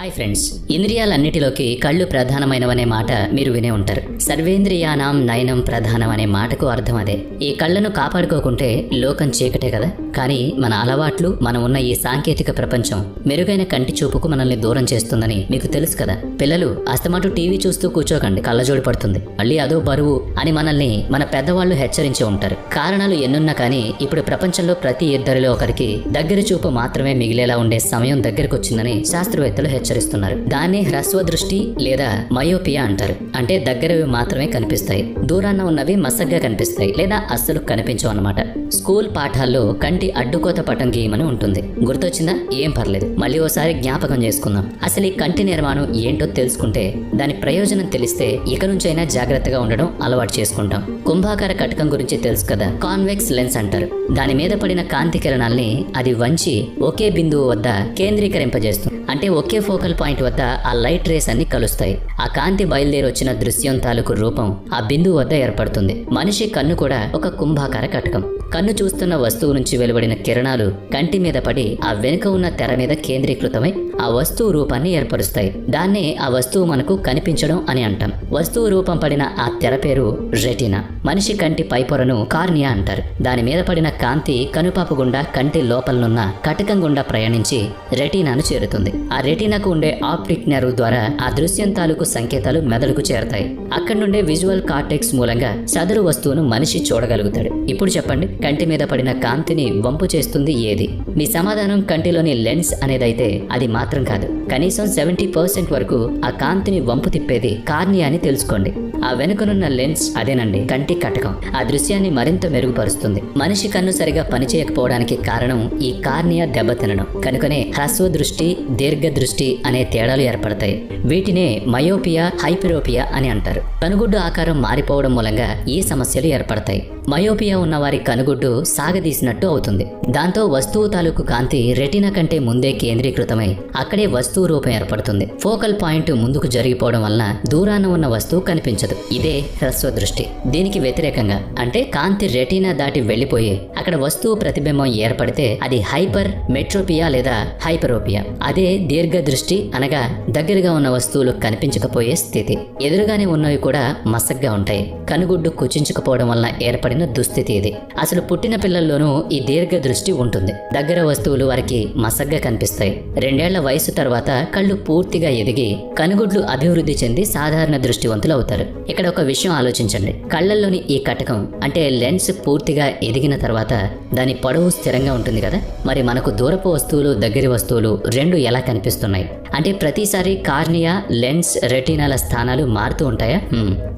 Hi friends ఇంద్రియాలన్నిటిలోకి కళ్ళు ప్రధానమైనవనే మాట మీరు వినే ఉంటారు. సర్వేంద్రియానాం నయనం ప్రధానం అనే మాటకు అర్థం అదే. ఈ కళ్ళను కాపాడుకోకుంటే లోకం చీకటే కదా? కానీ మన అలవాట్లు మనం ఉన్న ఈ సాంకేతిక ప్రపంచం మెరుగైన కంటి చూపుకు మనల్ని దూరం చేస్తుందని మీకు తెలుసు కదా? పిల్లలు అస్తమాటు టీవీ చూస్తూ కూర్చోకండి కళ్ళజోడు పడుతుంది. మళ్ళీ అదో బరువు అని మనల్ని మన పెద్దవాళ్ళు హెచ్చరించి ఉంటారు. కారణాలు ఎన్నున్నా కానీ ఇప్పుడు ప్రపంచంలో ప్రతి ఇద్దరిలో ఒకరికి దగ్గర చూపు మాత్రమే మిగిలేలా ఉండే సమయం దగ్గరకు వచ్చిందని శాస్త్రవేత్తలు హెచ్చరిస్తున్నారు దాన్ని హ్రస్వ దృష్టి లేదా మయోపియా అంటారు. అంటే దగ్గరవి మాత్రమే కనిపిస్తాయి. దూరాన ఉన్నవి మసగ్గా కనిపిస్తాయి లేదా అస్సలు కనిపించవు అన్నమాట. స్కూల్ పాఠాల్లో కంటి అడ్డుకోత పటం గీయమని ఉంటుంది. గుర్తొచ్చిందా? ఏం పర్లేదు. మళ్ళీ ఓసారి జ్ఞాపకం చేసుకుందాం. అసలు ఈ కంటి నిర్మాణం ఏంటో తెలుసుకుంటే దాని ప్రయోజనం తెలిస్తే ఇక నుంచైనా జాగ్రత్తగా ఉండడం అలవాటు చేసుకుంటాం. కుంభాకార కటకం గురించి తెలుసు కదా? కాన్వెక్స్ లెన్స్ అంటారు. దాని మీద పడిన కాంతి కిరణాల్ని అది వంచి ఒకే బిందువు వద్ద కేంద్రీకరింపజేస్తుంది. అంటే ఒకే ఫోకల్ పాయింట్ వద్ద ఆ లైట్ రేస్ అన్ని కలుస్తాయి. ఆ కాంతి బయలుదేరి వచ్చిన దృశ్యం తాలూకు రూపం ఆ బిందువు వద్ద ఏర్పడుతుంది. మనిషి కన్ను కూడా ఒక కుంభాకార కటకం. కన్ను చూస్తున్న వస్తువు నుంచి వెలువడిన కిరణాలు కంటి మీద పడి ఆ వెనుక ఉన్న తెర మీద కేంద్రీకృతమై ఆ వస్తువు రూపాన్ని ఏర్పరుస్తాయి. దాన్నే ఆ వస్తువు మనకు కనిపించడం అని అంటాం. వస్తువు రూపం పడిన ఆ తెర పేరు రెటీనా. మనిషి కంటి పైపొరను కార్నియా అంటారు. దాని మీద పడిన కాంతి కనుపాపు గుండా కంటి లోపలనున్న కటకం గుండా ప్రయాణించి రెటీనాను చేరుతుంది. ఆ రెటీనాకు ఉండే ఆప్టిక్ నెరవ్ ద్వారా ఆ దృశ్యం తాలూకు సంకేతాలు మెదడుకు చేరతాయి. అక్కడి నుండే విజువల్ కార్టెక్స్ మూలంగా సదరు వస్తువును మనిషి చూడగలుగుతాడు. ఇప్పుడు చెప్పండి కంటి మీద పడిన కాంతిని వంపు చేస్తుంది ఏది? మీ సమాధానం కంటిలోని లెన్స్ అనేదైతే అది మాత్రం కాదు. కనీసం సెవెంటీ పర్సెంట్ వరకు ఆ కాంతిని వంపు తిప్పేది కార్నియా అని తెలుసుకోండి. ఆ వెనుకనున్న లెన్స్ అదేనండి కంటి కటకం. ఆ దృశ్యాన్ని మరింత మెరుగుపరుస్తుంది. మనిషి కన్ను సరిగా పనిచేయకపోవడానికి కారణం ఈ కార్నియా దెబ్బతినడం కనుకనే హ్రస్వ దృష్టి దీర్ఘ దృష్టి అనే తేడాలు ఏర్పడతాయి. వీటినే మయోపియా హైపెరోపియా అని అంటారు. కనుగుడ్డు ఆకారం మారిపోవడం మూలంగా ఈ సమస్యలు ఏర్పడతాయి. మయోపియా ఉన్నవారి కనుగుడ్డు సాగదీసినట్టు అవుతుంది. దాంతో వస్తువు తాలూకు కాంతి రెటీనా కంటే ముందే కేంద్రీకృతమై అక్కడే వస్తువు రూపం ఏర్పడుతుంది. ఫోకల్ పాయింట్ ముందుకు జరిగిపోవడం వలన దూరాన ఉన్న వస్తువు కనిపించదు. ఇదే హ్రస్వ దృష్టి. దీనికి వ్యతిరేకంగా అంటే కాంతి రెటీనా దాటి వెళ్ళిపోయి అక్కడ వస్తువు ప్రతిబింబం ఏర్పడితే అది హైపర్ మెట్రోపియా లేదా హైపరోపియా. అదే దీర్ఘ దృష్టి అనగా దగ్గరగా ఉన్న వస్తువులు కనిపించకపోయే స్థితి. ఎదురుగానే ఉన్నవి కూడా మసగ్గా ఉంటాయి. కనుగుడ్డు కుచించుకుపోవడం వలన ఏర్పడిన దుస్థితి ఇది. అసలు పుట్టిన పిల్లల్లోనూ ఈ దీర్ఘ దృష్టి ఉంటుంది. దగ్గర వస్తువులు వారికి మసగ్గా కనిపిస్తాయి. రెండేళ్ళ వయసు తర్వాత కళ్ళు పూర్తిగా ఎదిగి కనుగుడ్లు అభివృద్ధి చెంది సాధారణ దృష్టివంతులు అవుతారు. ఇక్కడ ఒక విషయం ఆలోచించండి. కళ్ళల్లోని ఈ కటకం అంటే లెన్స్ పూర్తిగా ఎదిగిన తర్వాత దాని పొడవు స్థిరంగా ఉంటుంది కదా? మరి మనకు దూరపు వస్తువులు దగ్గరి వస్తువులు రెండు ఎలా కనిపిస్తున్నాయి? అంటే ప్రతిసారి కార్నియా లెన్స్ రెటీనాల స్థానాలు మారుతూ ఉంటాయా?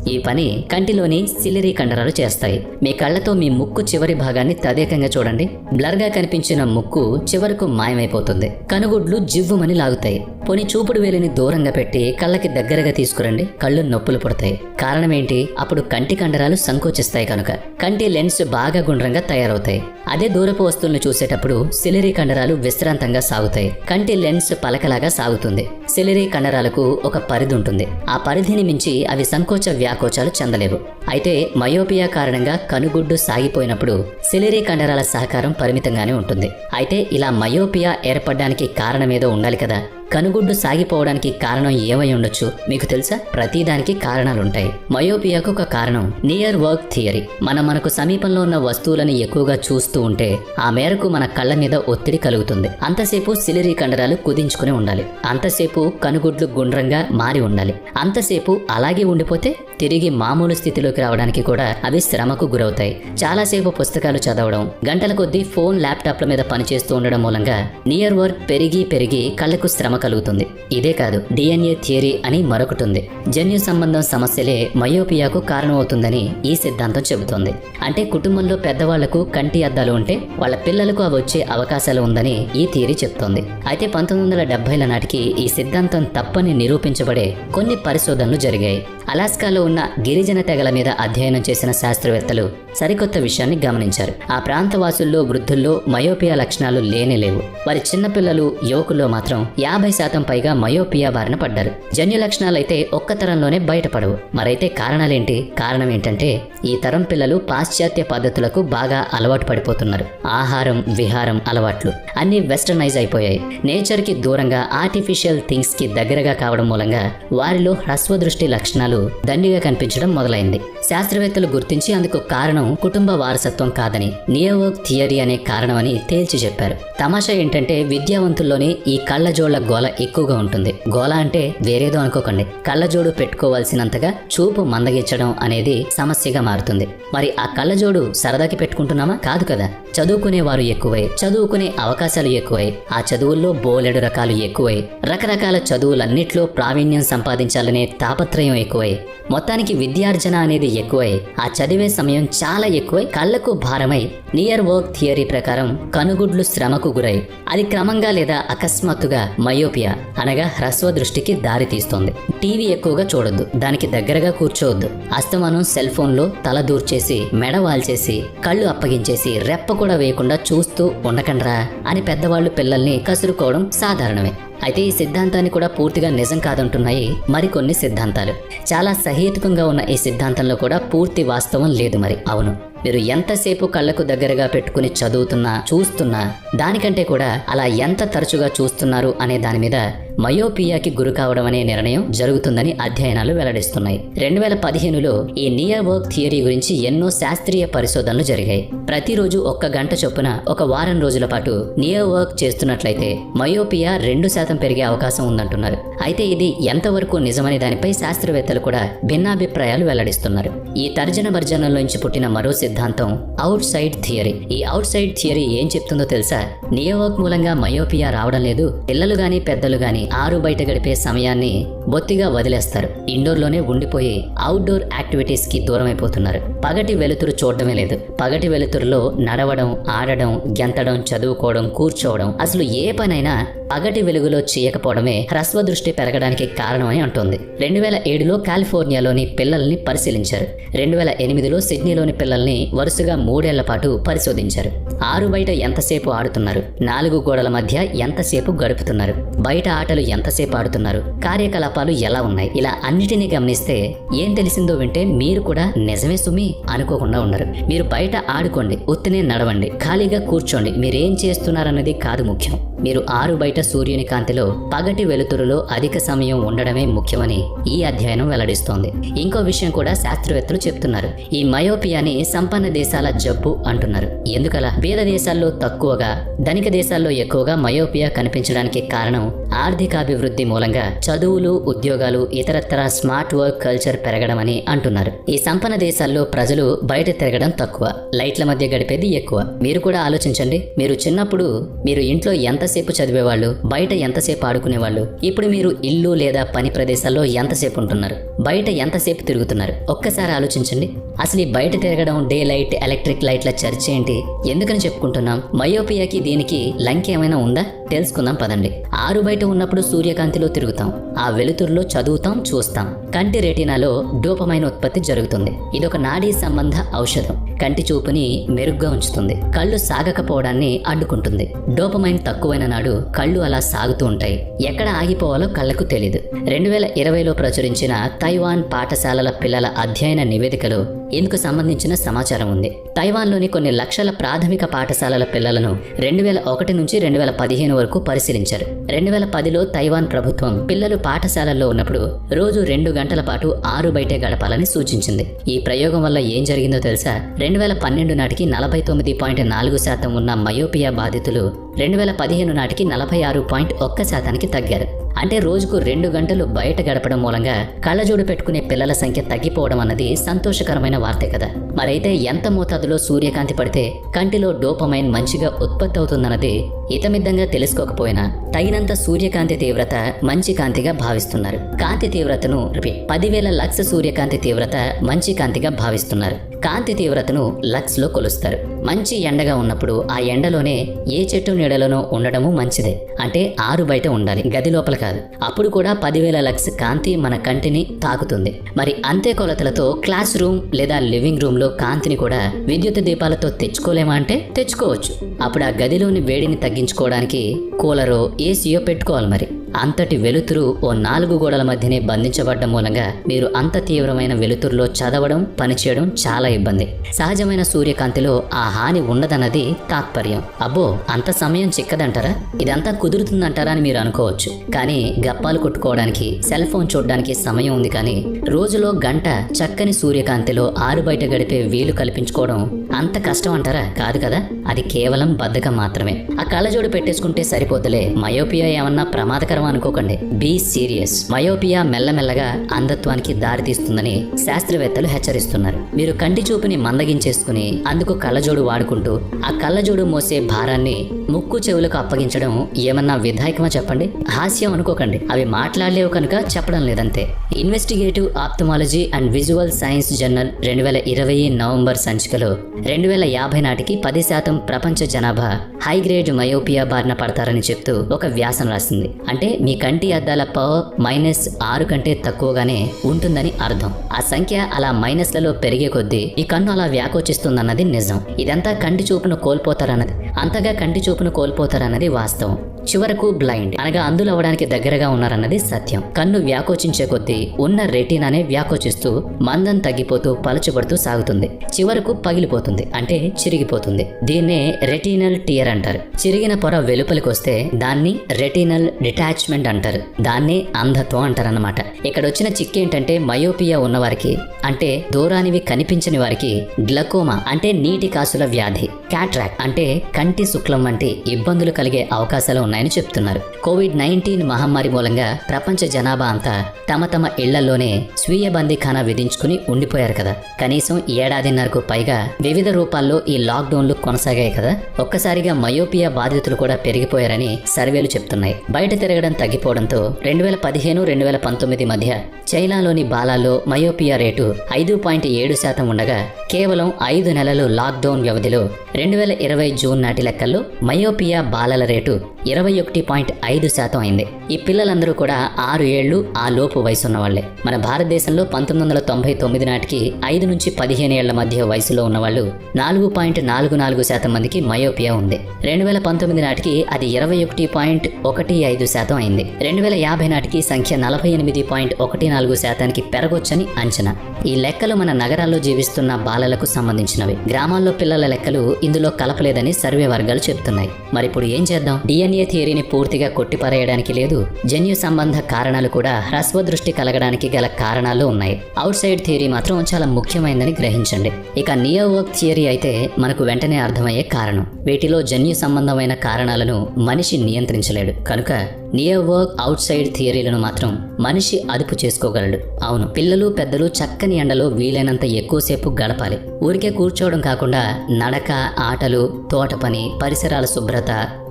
ఈ పని కంటిలోని సిలిరీ కండరాలు చేస్తాయి. మీ కళ్ళతో మీ ముక్కు చివరి భాగాన్ని తదేకంగా చూడండి. బ్లర్గా కనిపించిన ముక్కు చివరకు మాయమైపోతుంది. కనుగుడ్లు జివ్వుమని లాగుతాయి. పొని చూపుడు వేలిని దూరంగా పెట్టి కళ్ళకి దగ్గరగా తీసుకురండి. కళ్ళు నొప్పులు పుడతాయి. కారణం ఏంటి అప్పుడు కంటి కండరాలు సంకోచిస్తాయి కనుక. కంటి లెన్స్ బాగా గుండ్రంగా తయారవుతాయి. అదే దూరపు వస్తువులను చూసేటప్పుడు సిలిరీ కండరాలు విశ్రాంతంగా సాగుతాయి. కంటి లెన్స్ పలకలాగా సాగుతాయి. సాగుతుంది సిలిరీ కండరాలకు ఒక పరిధి ఉంటుంది. ఆ పరిధిని మించి అవి సంకోచ వ్యాకోచాలు చెందలేవు. అయితే మయోపియా కారణంగా కనుగుడ్డు సాగిపోయినప్పుడు సిలిరీ కండరాల సహకారం పరిమితంగానే ఉంటుంది. అయితే ఇలా మయోపియా ఏర్పడడానికి కారణమేదో ఉండాలి కదా. కనుగుడ్డు సాగిపోవడానికి కారణం ఏమై ఉండొచ్చు? మీకు తెలుసా? ప్రతిదానికి కారణాలుంటాయి. మయోపియాకు ఒక కారణం నియర్ వర్క్ థియరీ. మనం మనకు సమీపంలో ఉన్న వస్తువులను ఎక్కువగా చూస్తూ ఉంటే ఆ మేరకు మన కళ్ళ మీద ఒత్తిడి కలుగుతుంది. అంతసేపు సిలిరీ కండరాలు కుదించుకుని ఉండాలి. అంతసేపు కనుగుడ్లు గుండ్రంగా మారి ఉండాలి. అంతసేపు అలాగే ఉండిపోతే తిరిగి మామూలు స్థితిలోకి రావడానికి కూడా అవి శ్రమకు గురవుతాయి. చాలాసేపు పుస్తకాలు చదవడం గంటల కొద్దీ ఫోన్ ల్యాప్టాప్ల మీద పనిచేస్తూ ఉండడం మూలంగా నియర్ వర్క్ పెరిగి పెరిగి కళ్ళకు శ్రమ కలుగుతుంది. ఇదే కాదు డిఎన్ఏ థియరీ అని మరొకటి ఉంది జన్యు సంబంధం సమస్యలే మయోపియాకు కారణమవుతుందని ఈ సిద్ధాంతం చెబుతోంది. అంటే కుటుంబంలో పెద్దవాళ్ళకు కంటి అద్దాలు ఉంటే వాళ్ళ పిల్లలకు అవి వచ్చే అవకాశాలు ఉందని ఈ థియరీ చెప్తోంది అయితే పంతొమ్మిది వందల డెబ్బైల నాటికి ఈ సిద్ధాంతం తప్పని నిరూపించబడే కొన్ని పరిశోధనలు జరిగాయి. అలాస్కాలో ఉన్న గిరిజన తెగల మీద అధ్యయనం చేసిన శాస్త్రవేత్తలు సరికొత్త విషయాన్ని గమనించారు. ఆ ప్రాంతవాసుల్లో వృద్ధుల్లో మయోపియా లక్షణాలు లేనే లేవు. వారి చిన్నపిల్లలు యువకుల్లో మాత్రం యాభై శాతం పైగా మయోపియా బారిన పడ్డారు. జన్యు లక్షణాలైతే ఒక్క తరంలోనే బయటపడవు. మరైతే కారణాలేంటి? కారణం ఏంటంటే ఈ తరం పిల్లలు పాశ్చాత్య పద్ధతులకు బాగా అలవాటు పడిపోతున్నారు. ఆహారం విహారం అలవాట్లు అన్ని వెస్టర్నైజ్ అయిపోయాయి. నేచర్కి దూరంగా ఆర్టిఫిషియల్ థింగ్స్కి దగ్గరగా కావడం మూలంగా వారిలో హ్రస్వ దృష్టి లక్షణాలు దండిగా కనిపించడం మొదలైంది. శాస్త్రవేత్తలు గుర్తించి అందుకు కారణం కుటుంబ వారసత్వం కాదని నియోవర్క్ థియరీ అనే కారణమని తేల్చి చెప్పారు. తమాషా ఏంటంటే విద్యావంతుల్లోనే ఈ కళ్ళజోళ్ళ గోల ఎక్కువగా ఉంటుంది. గోల అంటే వేరేదో అనుకోకండి. కళ్ళజోడు పెట్టుకోవాల్సినంతగా చూపు మందగించడం అనేది సమస్యగా మారుతుంది. మరి ఆ కళ్ళజోడు సరదాకి పెట్టుకుంటున్నామా? కాదు కదా. చదువుకునే వారు ఎక్కువై చదువుకునే అవకాశాలు ఎక్కువై ఆ చదువుల్లో బోలెడు రకాలు ఎక్కువై రకరకాల చదువులన్నిట్లో ప్రావీణ్యం సంపాదించాలనే తాపత్రయం ఎక్కువై మొత్తానికి విద్యార్జన అనేది ఎక్కువై. ఆ చదివే సమయం చాలా ఎక్కువై. కళ్ళకు భారమై. నియర్ వర్క్ థియరీ ప్రకారం కనుగుడ్లు శ్రమకు గురై. అది క్రమంగా లేదా అకస్మాత్తుగా మయోపియా అనగా హ్రస్వ దృష్టికి దారి తీస్తుంది. టీవీ ఎక్కువగా చూడొద్దు. దానికి దగ్గరగా కూర్చోవద్దు. అస్తమానం సెల్ ఫోన్లో తల దూర్చేసి మెడ వాల్చేసి కళ్ళు అప్పగించేసి రెప్ప కూడా వేయకుండా చూస్తూ ఉండకండ్రా అని పెద్దవాళ్ళు పిల్లల్ని కసురుకోవడం సాధారణమే. అయితే ఈ సిద్ధాంతాన్ని కూడా పూర్తిగా నిజం కాదంటున్నాయి మరికొన్ని సిద్ధాంతాలు. చాలా సహేతుకంగా ఉన్న ఈ సిద్ధాంతంలో కూడా పూర్తి వాస్తవం లేదు మరి. అవును. మీరు ఎంతసేపు కళ్ళకు దగ్గరగా పెట్టుకుని చదువుతున్నా చూస్తున్నా దానికంటే కూడా అలా ఎంత తరచుగా చూస్తున్నారు అనే దాని మీద మయోపియాకి గురి కావడం అనే నిర్ణయం జరుగుతుందని అధ్యయనాలు వెల్లడిస్తున్నాయి. రెండు వేల పదిహేనులో ఈ నియర్ వర్క్ థియరీ గురించి ఎన్నో శాస్త్రీయ పరిశోధనలు జరిగాయి. ప్రతిరోజు ఒక్క గంట చొప్పున ఒక వారం రోజుల పాటు నియర్ వర్క్ చేస్తున్నట్లయితే మయోపియా రెండు శాతం పెరిగే అవకాశం ఉందంటున్నారు. అయితే ఇది ఎంతవరకు నిజమనే దానిపై శాస్త్రవేత్తలు కూడా భిన్నాభిప్రాయాలు వెల్లడిస్తున్నారు. ఈ తర్జన భర్జనలోంచి పుట్టిన మరో సిద్ధాంతం. అవుట్ సైడ్ థియరీ ఈ అవుట్ సైడ్ థియరీ ఏం చెప్తుందో తెలుసా? నియోవర్క్ మూలంగా మయోపియా రావడం లేదు. పిల్లలు గాని పెద్దలు గాని ఆరు బయట గడిపే సమయాన్ని బొత్తిగా వదిలేస్తారు. ఇండోర్లోనే ఉండిపోయి అవుట్డోర్ యాక్టివిటీస్కి దూరం అయిపోతున్నారు పగటి వెలుతురు చూడడమే లేదు. పగటి వెలుతురులో నడవడం ఆడడం గెంతడం చదువుకోవడం కూర్చోవడం అసలు ఏ పనైనా పగటి వెలుగులో చేయకపోవడమే హ్రస్వ దృష్టి పెరగడానికి కారణమని అంటుంది రెండు వేల ఏడులో కాలిఫోర్నియాలోని పిల్లల్ని పరిశీలించారు. రెండు వేల ఎనిమిదిలో సిడ్నీలోని పిల్లల్ని వరుసగా మూడేళ్ళ పాటు పరిశోధించారు. ఆరు బయట ఎంతసేపు ఆడుతున్నారు? నాలుగు గోడల మధ్య ఎంతసేపు గడుపుతున్నారు? బయట ఆటలు ఎంతసేపు ఆడుతున్నారు? కార్యకలాపాలు ఎలా ఉన్నాయి? ఇలా అన్నిటినీ గమనిస్తే ఏం తెలిసిందో వింటే మీరు కూడా నిజమే సుమి అనుకోకుండా ఉన్నారు. మీరు బయట ఆడుకోండి ఉత్తినే నడవండి ఖాళీగా కూర్చోండి మీరేం చేస్తున్నారన్నది కాదు ముఖ్యం. మీరు ఆరు బయట సూర్యుని కాంతిలో పగటి వెలుతురులో అధిక సమయం ఉండడమే ముఖ్యమని ఈ అధ్యయనం వెల్లడిస్తోంది. ఇంకో విషయం కూడా శాస్త్రవేత్తలు చెప్తున్నారు. ఈ మయోపియాని సంపన్న దేశాల జబ్బు అంటున్నారు. ఎందుకలా? పేద దేశాల్లో తక్కువగా ధనిక దేశాల్లో ఎక్కువగా మయోపియా కనిపించడానికి కారణం ఆర్థికాభివృద్ధి మూలంగా చదువులు ఉద్యోగాలు ఇతరత్ర స్మార్ట్ వర్క్ కల్చర్ పెరగడమని అంటున్నారు. ఈ సంపన్న దేశాల్లో ప్రజలు బయట తిరగడం తక్కువ లైట్ల మధ్య గడిపేది ఎక్కువ. మీరు కూడా ఆలోచించండి. మీరు చిన్నప్పుడు మీరు ఇంట్లో ఎంతసేపు చదివేవాళ్ళు? బయట ఎంతసేపు ఆడుకునేవాళ్ళు? ఇప్పుడు మీరు ఇల్లు లేదా పని ప్రదేశాల్లో ఎంతసేపు ఉంటున్నారు? బయట ఎంతసేపు తిరుగుతున్నారు? ఒక్కసారి ఆలోచించండి. అసలు ఈ బయట తిరగడం డే లైట్ ఎలక్ట్రిక్ లైట్ల చర్చ ఏంటి? ఎందుకని చెప్పుకుంటున్నాం? మయోపియాకి దీనికి లంక్ ఏమైనా ఉందా? తెలుసుకుందాం పదండి. ఆరు బయట ఉన్నప్పుడు సూర్యకాంతిలో తిరుగుతాం. ఆ వెలుతురులో చదువుతాం చూస్తాం. కంటి రెటీనాలో డోపమైన ఉత్పత్తి జరుగుతుంది. ఇదొక నాడీ సంబంధ ఔషధం. కంటి చూపుని మెరుగ్గా ఉంచుతుంది. కళ్ళు సాగకపోవడాన్ని అడ్డుకుంటుంది. డోపమైన్ తక్కువైన నాడు కళ్ళు అలా సాగుతూ ఉంటాయి. ఎక్కడ ఆగిపోవాలో కళ్ళకు తెలియదు రెండు వేల ఇరవైలో ప్రచురించిన తైవాన్ పాఠశాలల పిల్లల అధ్యయన నివేదికలో ఇందుకు సంబంధించిన సమాచారం ఉంది. తైవాన్లోని కొన్ని లక్షల ప్రాథమిక పాఠశాలల పిల్లలను రెండు వేల ఒకటి నుంచి రెండు వేల పదిహేను వరకు పరిశీలించారు. రెండు వేల పదిలో తైవాన్ ప్రభుత్వం పిల్లలు పాఠశాలల్లో ఉన్నప్పుడు రోజు రెండు గంటల పాటు ఆరు బయటే గడపాలని సూచించింది. ఈ ప్రయోగం వల్ల ఏం జరిగిందో తెలుసా? రెండు వేల పన్నెండు నాటికి నలభై తొమ్మిది పాయింట్ నాలుగు శాతం ఉన్న మయోపియా బాధితులు రెండు వేల పదిహేను నాటికి నలభై ఆరు పాయింట్ ఒక్క శాతానికి తగ్గారు. అంటే రోజుకు రెండు గంటలు బయట గడపడం మూలంగా కళ్ళజోడు పెట్టుకునే పిల్లల సంఖ్య తగ్గిపోవడం అన్నది సంతోషకరమైన వార్తే కదా. మరైతే ఎంత మోతాదులో సూర్యకాంతి పడితే కంటిలో డోపమైన్ మంచిగా ఉత్పత్తి అవుతుందన్నది ఇతమిద్దంగా తెలుసుకోకపోయినా తగినంత సూర్యకాంతి తీవ్రత మంచి కాంతిగా భావిస్తున్నారు. కాంతి తీవ్రతను పదివేల లక్ష సూర్యకాంతి తీవ్రత మంచి కాంతిగా భావిస్తున్నారు. కాంతి తీవ్రతను లక్స్లో కొలుస్తారు. మంచి ఎండగా ఉన్నప్పుడు ఆ ఎండలోనే ఏ చెట్టు నీడలోనో ఉండడము మంచిదే. అంటే ఆరు బయట ఉండాలి గది లోపల కాదు. అప్పుడు కూడా పదివేల లక్స్ కాంతి మన కంటిని తాకుతుంది. మరి అంతే కొలతలతో క్లాస్ రూమ్ లేదా లివింగ్ రూమ్లో కాంతిని కూడా విద్యుత్ దీపాలతో తెచ్చుకోలేమా అంటే తెచ్చుకోవచ్చు. అప్పుడు ఆ గదిలోని వేడిని తగ్గించుకోవడానికి కూలరో ఏసీయో పెట్టుకోవాలి మరి. అంతటి వెలుతురు ఓ నాలుగు గోడల మధ్యనే బంధించబడ్డం మూలంగా మీరు అంత తీవ్రమైన వెలుతురులో చదవడం పనిచేయడం చాలా ఇబ్బంది. సహజమైన సూర్యకాంతిలో ఆ హాని ఉండదన్నది తాత్పర్యం. అబ్బో అంత సమయం చిక్కదంటారా? ఇదంతా కుదురుతుందంటారా అని మీరు అనుకోవచ్చు. కానీ గప్పాలు కొట్టుకోవడానికి సెల్ ఫోన్ చూడడానికి సమయం ఉంది కానీ రోజులో గంట చక్కని సూర్యకాంతిలో ఆరు బయట గడిపే వీలు కల్పించుకోవడం అంత కష్టం అంటారా? కాదు కదా అది కేవలం బద్ధకం మాత్రమే. ఆ కళ్ళజోడు పెట్టేసుకుంటే సరిపోతులే. మయోపియా ఏమన్నా ప్రమాదకరం అనుకోకండి. బీ సీరియస్ మయోపియా మెల్లమెల్లగా అంధత్వానికి దారితీస్తుందని శాస్త్రవేత్తలు హెచ్చరిస్తున్నారు. మీరు కంటి చూపుని మందగించేసుకుని అందుకు కళ్ళజోడు వాడుకుంటూ ఆ కళ్ళజోడు మోసే భారాన్ని ముక్కు చెవులకు అప్పగించడం ఏమన్నా విధాయకమా చెప్పండి? హాస్యం అనుకోకండి. అవి మాట్లాడలేవు కనుక చెప్పడం లేదంతే. Investigative ophthalmology and visual science journal రెండు వేల ఇరవై నవంబర్ సంచికలో రెండు వేల యాభై నాటికి పది శాతం ప్రపంచ జనాభా హై గ్రేడ్ మయోపియా బారిన పడతారని చెప్తూ ఒక వ్యాసం రాసింది. అంటే మీ కంటి అద్దాల పవర్ మైనస్ ఆరు కంటే తక్కువగానే ఉంటుందని అర్థం. ఆ సంఖ్య అలా మైనస్లలో పెరిగే కొద్దీ ఈ కన్ను అలా వ్యాకోచిస్తుందన్నది నిజం. ఇదంతా కంటి చూపును కోల్పోతారన్నది. అంతగా కంటి చూపును కోల్పోతారన్నది వాస్తవం. చివరకు బ్లైండ్. అనగా అందులవడానికి దగ్గరగా ఉన్నారన్నది సత్యం. కన్ను వ్యాకోచించే కొద్దీ ఉన్న రెటీనానే వ్యాకోచిస్తూ మందం తగ్గిపోతూ పలచబడుతూ సాగుతుంది. చివరకు పగిలిపోతుంది. అంటే చిరిగిపోతుంది. దీన్నే రెటీనల్ టియర్ అంటారు. చిరిగిన పొర వెలుపలికి వస్తే దాన్ని రెటీనల్ డిటాచ్మెంట్ అంటారు. దాన్నే అంధత్వం అంటారన్నమాట. ఇక్కడ వచ్చిన చిక్ ఏంటంటే మయోపియా ఉన్నవారికి అంటే దూరానివి కనిపించని వారికి గ్లకోమా అంటే నీటి కాసుల వ్యాధి క్యాట్రాక్ అంటే కంటి శుక్లం వంటి ఇబ్బందులు కలిగే అవకాశాలు ఉన్నాయి ఉన్నాయని చెప్తున్నారు. కోవిడ్ నైన్టీన్ మహమ్మారి మూలంగా ప్రపంచ జనాభా అంతా తమ తమ ఇళ్ళలోనే స్వీయ బందీఖానా విధించుకుని ఉండిపోయారు కదా. కనీసం ఏడాదిన్నరకు పైగా వివిధ రూపాల్లో ఈ లాక్డౌన్లు కొనసాగాయి కదా. ఒక్కసారిగా మయోపియా బాధితులు కూడా పెరిగిపోయారని సర్వేలు చెప్తున్నాయి. బయట తిరగడం తగ్గిపోవడంతో రెండు వేల పదిహేను రెండు వేల పంతొమ్మిది మధ్య చైనాలోని బాలాల్లో మయోపియా రేటు ఐదు పాయింట్ ఏడు శాతం ఉండగా కేవలం ఐదు నెలలు లాక్డౌన్ వ్యవధిలో రెండు వేల ఇరవై జూన్ నాటి లెక్కల్లో మయోపియా బాలల రేటు ఇరవై ఇరవై ఒకటి పాయింట్ ఐదు శాతం అయింది. ఈ పిల్లలందరూ కూడా ఆరు ఏళ్ళు ఆ లోపు వయసున్న ఉన్నవాళ్ళే మన భారతదేశంలో పంతొమ్మిది వందల తొంభై తొమ్మిది నాటికి ఐదు నుంచి పదిహేను ఏళ్ళ మధ్య వయసులో ఉన్న వాళ్ళు నాలుగు పాయింట్ నాలుగు నాలుగు శాతం మందికి మయోపియా ఉంది. రెండు వేల పంతొమ్మిది నాటికి అది ఇరవై ఒకటి పాయింట్ ఒకటి ఐదు శాతం అయింది. రెండు వేల యాభై నాటికి సంఖ్య నలభై ఎనిమిది పాయింట్ ఒకటి నాలుగు శాతానికి పెరగొచ్చని అంచనా. ఈ లెక్కలు మన నగరాల్లో జీవిస్తున్న బాలలకు సంబంధించినవి. గ్రామాల్లో పిల్లల లెక్కలు ఇందులో కలపలేదని సర్వే వర్గాలు చెబుతున్నాయి. మరి ఇప్పుడు ఏం చేద్దాం? డిఎన్ఏ థియరీని పూర్తిగా కొట్టిపారేయడానికి లేదు. జన్యు సంబంధ కారణాలు కూడా హ్రస్వ దృష్టి కలగడానికి గల కారణాలు ఉన్నాయి. అవుట్ సైడ్ థియరీ మాత్రం చాలా ముఖ్యమైనదని గ్రహించండి. ఇక నియో వర్క్ థియరీ అయితే మనకు వెంటనే అర్థమయ్యే కారణం. వీటిలో జన్యు సంబంధమైన కారణాలను మనిషి నియంత్రించలేడు. కనుక నియర్ వర్క్ అవుట్ సైడ్ థియరీలను మాత్రం మనిషి అదుపు చేసుకోగలడు. అవును పిల్లలు పెద్దలు చక్కని ఎండలో వీలైనంత ఎక్కువసేపు గడపాలి. ఊరికే కూర్చోవడం కాకుండా నడక ఆటలు తోట పని పరిసరాల శుభ్రత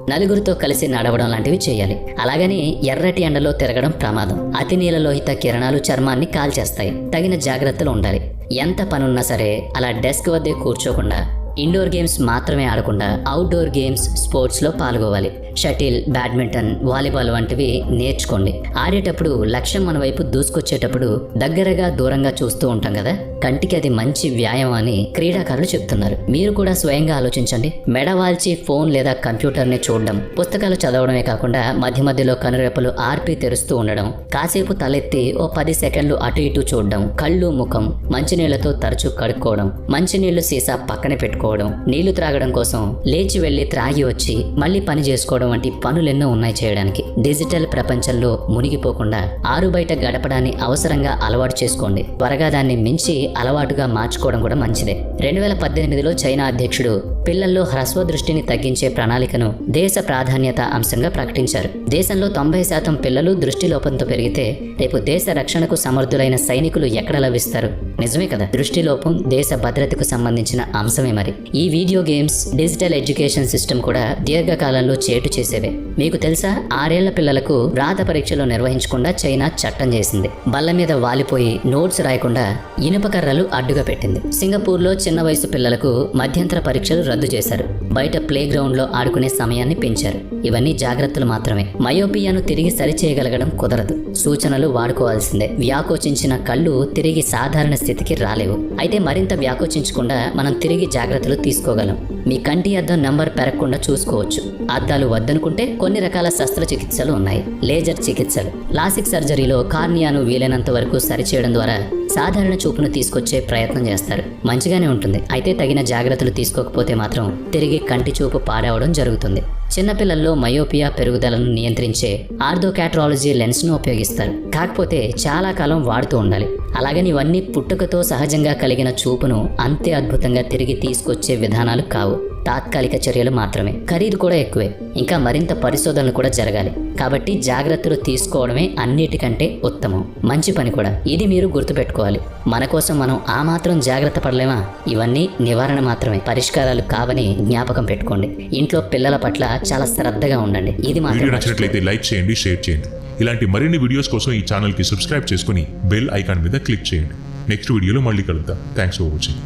నలుగురితో కలిసి నడవడం లాంటివి చేయాలి. అలాగని ఎర్రటి ఎండలో తిరగడం ప్రమాదం. అతి నీలలోహిత కిరణాలు చర్మాన్ని కాల్చేస్తాయి. తగిన జాగ్రత్తలు ఉండాలి. ఎంత పనున్నా సరే అలా డెస్క్ వద్దే కూర్చోకుండా ఇండోర్ గేమ్స్ మాత్రమే ఆడకుండా అవుట్డోర్ గేమ్స్ స్పోర్ట్స్లో పాల్గొవాలి. షటిల్ బ్యాడ్మింటన్ వాలీబాల్ వంటివి నేర్చుకోండి. ఆడేటప్పుడు లక్ష్యం మన వైపు దూసుకొచ్చేటప్పుడు దగ్గరగా దూరంగా చూస్తూ ఉంటాం కదా? కంటికి అది మంచి వ్యాయామం అని క్రీడాకారులు చెప్తున్నారు. మీరు కూడా స్వయంగా ఆలోచించండి. మెడవాల్చి ఫోన్ లేదా కంప్యూటర్ని చూడడం పుస్తకాలు చదవడమే కాకుండా మధ్య మధ్యలో కనురెప్పలు ఆర్పి తెరుస్తూ ఉండడం కాసేపు తలెత్తి ఓ పది సెకండ్లు అటు ఇటు చూడడం కళ్ళు ముఖం మంచినీళ్ళతో తరచూ కడుక్కోవడం మంచినీళ్ళు సీసా పక్కన పెట్టుకోవడం నీళ్ళు త్రాగడం కోసం లేచి వెళ్ళి త్రాగి వచ్చి మళ్ళీ పని చేసుకోవడం వంటి పనులెన్నో ఉన్నాయి చేయడానికి. డిజిటల్ ప్రపంచంలో మునిగిపోకుండా ఆరు బయట గడపడాన్ని అవసరంగా అలవాటు చేసుకోండి. త్వరగా దాన్ని మించి అలవాటుగా మార్చుకోవడం కూడా మంచిదే. రెండు వేల పద్దెనిమిదిలో చైనా అధ్యక్షుడు పిల్లల్లో హ్రస్వ దృష్టిని తగ్గించే ప్రణాళికను దేశ ప్రాధాన్యత అంశంగా ప్రకటించారు. దేశంలో తొంభై శాతం పిల్లలు దృష్టి లోపంతో పెరిగితే రేపు దేశ రక్షణకు సమర్థులైన సైనికులు ఎక్కడ లభిస్తారు? నిజమే కదా. దృష్టి లోపం దేశ భద్రతకు సంబంధించిన అంశమే మరి. ఈ video games digital education system కూడా దీర్ఘకాలంలో చేటు చేసేవే. మీకు తెలుసా? ఆరేళ్ళ పిల్లలకు రాత పరీక్షలు నిర్వహించకుండా చైనా చట్టం చేసింది. బల్ల మీద వాలిపోయి నోట్స్ రాయకుండా ఇనుప కర్రలు అడ్డుగా పెట్టింది. సింగపూర్లో చిన్న వయసు పిల్లలకు మధ్యంతర పరీక్షలు రద్దు చేశారు. బయట ప్లే గ్రౌండ్లో ఆడుకునే సమయాన్ని పెంచారు. ఇవన్నీ జాగ్రత్తలు మాత్రమే. మయోపియాను తిరిగి సరిచేయగలగడం కుదరదు. సూచనలు వాడుకోవాల్సిందే. వ్యాకోచించిన కళ్ళు తిరిగి సాధారణ స్థితికి రాలేవు. అయితే మరింత వ్యాకోచించకుండా మనం తిరిగి జాగ్రత్తలు తీసుకోగలం. మీ కంటి అద్దం నంబర్ పెరగకుండా చూసుకోవచ్చు. అద్దాలు వద్దనుకుంటే కొన్ని రకాల శస్త్రచికిత్సలు ఉన్నాయి. లేజర్ చికిత్సలు. లాసిక్ సర్జరీలో కార్నియాను వీలైనంత వరకు సరిచేయడం ద్వారా సాధారణ చూపును తీసుకొచ్చే ప్రయత్నం చేస్తారు. మంచిగానే ఉంటుంది. అయితే తగిన జాగ్రత్తలు తీసుకోకపోతే మాత్రం తిరిగి కంటి చూపు పాడవడం జరుగుతుంది. చిన్నపిల్లల్లో మయోపియా పెరుగుదలను నియంత్రించే ఆర్థోకాట్రాలజీ లెన్స్ను ఉపయోగిస్తారు. కాకపోతే చాలా కాలం వాడుతూ ఉండాలి. అలాగని ఇవన్నీ పుట్టుకతో సహజంగా కలిగిన చూపును అంతే అద్భుతంగా తిరిగి తీసుకొచ్చే విధానాలు కావు. తాత్కాలిక చర్యలు మాత్రమే. ఖరీదు కూడా ఎక్కువే. ఇంకా మరింత పరిశోధనలు కూడా జరగాలి. కాబట్టి జాగ్రత్తలు తీసుకోవడమే అన్నిటికంటే ఉత్తమం. మంచి పని కూడా. ఇది మీరు గుర్తుపెట్టుకోవాలి. మన కోసం మనం ఆ మాత్రం జాగ్రత్త పడలేమా? ఇవన్నీ నివారణ మాత్రమే. పరిష్కారాలు కావని జ్ఞాపకం పెట్టుకోండి. ఇంట్లో పిల్లల పట్ల చాలా శ్రద్ధగా ఉండండి. ఇది మాత్రం నచ్చినట్లయితే లైక్ చేయండి షేర్ చేయండి. ఇలాంటి మరిన్ని వీడియోస్ కోసం ఈ ఛానల్కి సబ్స్క్రైబ్ చేసుకుని బెల్ ఐకాన్ మీద క్లిక్ చేయండి. నెక్స్ట్ వీడియోలో మళ్ళీ కలుద్దాం. Thanks for watching.